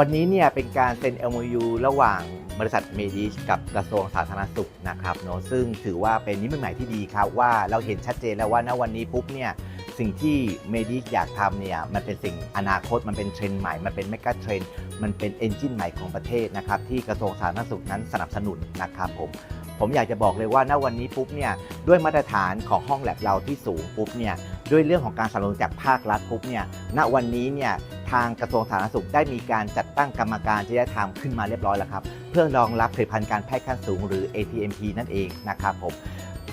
วันนี้เนี่ยเป็นการเซ็น MOU ระหว่างบริษัทเมดิชกับกระทรวงสาธารณสุขนะครับเนอะซึ่งถือว่าเป็นนิมิตใหม่ที่ดีครับว่าเราเห็นชัดเจนแล้วว่าณวันนี้ปุ๊บเนี่ยสิ่งที่เมดิชอยากทำเนี่ยมันเป็นสิ่งอนาคตมันเป็นเทรนด์ใหม่ มันเป็นเมกะเทรนด์มันเป็นเอนจินใหม่ของประเทศนะครับที่กระทรวงสาธารณสุขนั้นสนับสนุนนะครับผมผมอยากจะบอกเลยว่าณวันนี้ปุ๊บเนี่ยด้วยมาตรฐานของห้องแลบเราที่สูงปุ๊บเนี่ยด้วยเรื่องของการสนับสนุนจากภาครัฐปุ๊บเนี่ยณวันนี้เนี่ย ทางกระทรวงสาธารณสุขได้มีการจัดตั้งกรรมการจริยธรรมขึ้นมาเรียบร้อยแล้วครับ เพื่อรองรับผลิตภัณฑ์การแพทย์ขั้นสูงหรือ ATMP นั่นเองนะครับผม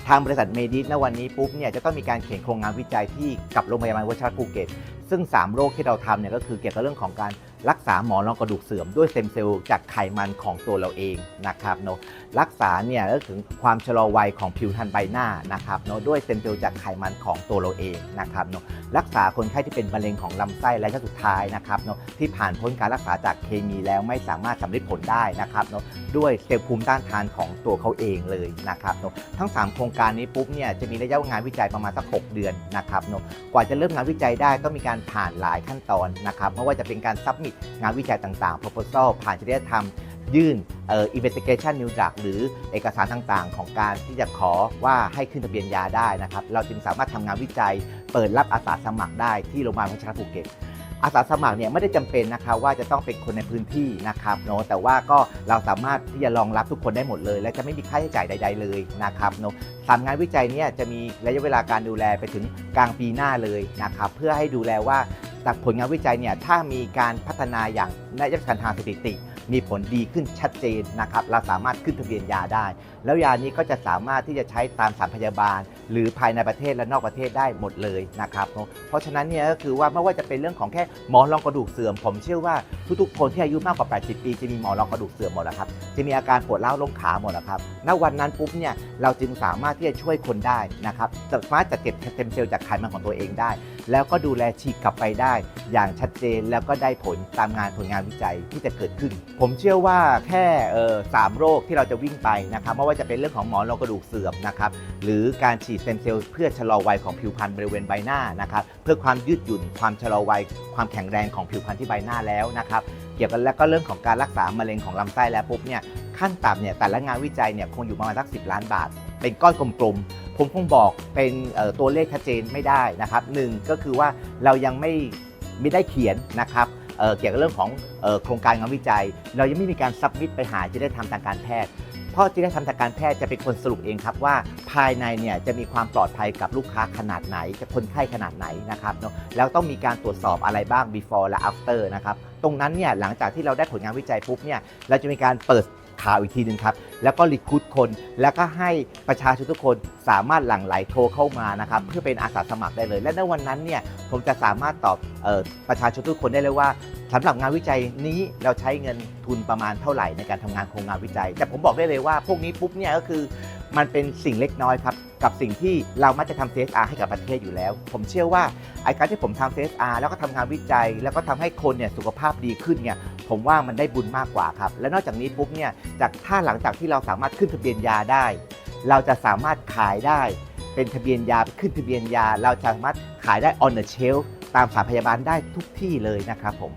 ทางบริษัทเมดิสณวันนี้ปุ๊บเนี่ยจะต้องมีการเขียนโครงงานวิจัยที่กับโรงพยาบาลวัชรภูเก็ต ซึ่ง 3 โรคที่เราทำเนี่ยก็คือเกี่ยวกับเรื่องของการ รักษาหมอนรองกระดูกเสื่อมด้วยเต็มเซลล์จากไขมันของตัวเราเองนะครับเนาะรักษาเนี่ยก็ถึงความชะลอวัยของผิวพรรณใบหน้านะครับเนาะด้วยเต็มเซลล์จากไขมันของตัวเราเองนะครับเนาะรักษาคนไข้ที่เป็นมะเร็งของลำไส้และสุดท้ายนะครับเนาะที่ผ่านพ้นการรักษาจากเคมีแล้วไม่สามารถสำเร็จผลได้นะครับเนาะด้วยเซลล์ภูมิต้านทานของตัวเขาเองเลยนะครับเนาะทั้ง 3 โครงการนี้ปุ๊บเนี่ยจะมีระยะงานวิจัยประมาณสัก 6 เดือนนะครับเนาะกว่าจะเริ่มงานวิจัยได้ต้องมีการผ่านหลายขั้นตอนนะครับไม่ว่าจะเป็นการซับมิตงานวิจัยต่างๆ proposal ผ่านจริยธรรม ยื่นเอ่อ investigation new drug หรือเอกสารต่างๆ ของการที่จะขอว่าให้ขึ้นทะเบียนยาได้นะครับ เราจึงสามารถทำงานวิจัย เปิดรับอาสาสมัครได้ที่โรงพยาบาลวัชรภูเก็ต อาสาสมัครเนี่ยไม่ได้จำเป็นนะคะว่าจะต้องเป็นคนในพื้นที่นะครับเนาะแต่ว่าก็เราสามารถที่จะรองรับทุกคนได้หมดเลย และจะไม่มีค่าใช้จ่ายใด ๆ เลยนะครับเนาะทำงานวิจัยเนี่ยจะมีระยะเวลาการดูแลไปถึงกลางปีหน้าเลยนะครับเพื่อให้ดูแลว่า จากผลงานวิจัยเนี่ยถ้ามีการพัฒนาอย่างนัยการทางสถิติ มีผลดีขึ้นชัดเจนนะครับเราสามารถขึ้นทะเบียนยาได้ แล้วยานี้ก็จะสามารถที่จะใช้ตามสถานพยาบาล หรือภายในประเทศและนอกประเทศได้หมดเลยนะครับเนอะเพราะฉะนั้นเนี่ยก็คือว่าไม่ว่าจะเป็นเรื่องของแค่หมอนรองกระดูกเสื่อม ผมเชื่อว่าทุกๆคนที่อายุมากกว่า 80 ปีจะมีหมอนรองกระดูกเสื่อมหมดแล้วครับ จะมีอาการปวดร้าลงขาหมดแล้วครับ ณ วันนั้นปุ๊บเนี่ย เราจึงสามารถที่จะช่วยคนได้นะครับสามารถจัดเก็บสเต็มเซลล์จากไขมันของตัวเองได้ แล้วก็ดูแลฉีกกลับไปได้ อย่างชัดเจนแล้วก็ได้ผลตามงานผลงานวิจัยที่จะเกิดขึ้น ผมเชื่อว่าแค่สามโรคที่เราจะวิ่งไปนะครับไม่ว่าจะเป็นเรื่องของหมอนรองกระดูกเสื่อมนะครับ หรือการฉีดสเต็มเซลล์เพื่อชะลอวัยของผิวพรรณบริเวณใบหน้านะครับ เพื่อความยืดหยุ่น ความชะลอวัย ความแข็งแรงของผิวพรรณที่ใบหน้าแล้วนะครับเกี่ยวกันแล้วก็เรื่องของการรักษามะเร็งของลำไส้แล้วปุ๊บเนี่ยขั้นต่ำเนี่ยแต่ละงานวิจัยเนี่ยคงอยู่ประมาณสัก10 ล้านบาท เป็นก้อนกลมๆผมคงบอกเป็นตัวเลขชัดเจนไม่ได้นะครับหนึ่งก็คือว่าเรายังไม่ไม่ได้เขียนนะครับเเกี่ยวกับเรื่องของโครงการงานวิจัย เรายังไม่มีการซับมิดไปหาจะได้ทำทางการแพทย์ พราะจะได้ทำทางการแพทย์จะเป็นคนสรุปเองครับว่าภายในเนี่ยจะมีความปลอดภัยกับลูกค้าขนาดไหนจะคนไข้ขนาดไหนนะครับเนาะแล้วต้องมีการตรวจสอบอะไรบ้าง before และ after นะครับตรงนั้นเนี่ยหลังจากที่เราได้ผลงานวิจัยปุ๊บเนี่ยเราจะมีการเปิด ข่าวอีกทีหนึ่งครับ แล้วก็รีคูดคน แล้วก็ให้ประชาชนทุกคนสามารถหลั่งไหลโทรเข้ามานะครับเพื่อเป็นอาสาสมัครได้เลย และในวันนั้นเนี่ยผมจะสามารถตอบออประชาชนทุกคนได้เลยว่าสำหรับงานวิจัยนี้เราใช้เงินทุนประมาณเท่าไหร่ในการทำงานโครงงานวิจัย แต่ผมบอกได้เลยว่าพวกนี้ปุ๊บเนี่ยก็คือมันเป็นสิ่งเล็กน้อยครับกับสิ่งที่เรามักจะทำ CSR ให้กับประเทศอยู่แล้ว ผมเชื่อว่าไอการที่ผมทำ CSR แล้วก็ทำงานวิจัย แล้วก็ทำให้คนเนี่ยสุขภาพดีขึ้นเนี่ย ผมว่ามันได้บุญมากกว่าครับ และนอกจากนี้ปุ๊บเนี่ยจากถ้าหลังจากที่เราสามารถขึ้นทะเบียนยาได้ เราจะสามารถขายได้ เป็นทะเบียนยาขึ้นทะเบียนยา เราจะสามารถขายได้ on the shelf ตามสถานพยาบาลได้ทุกที่เลยนะครับผม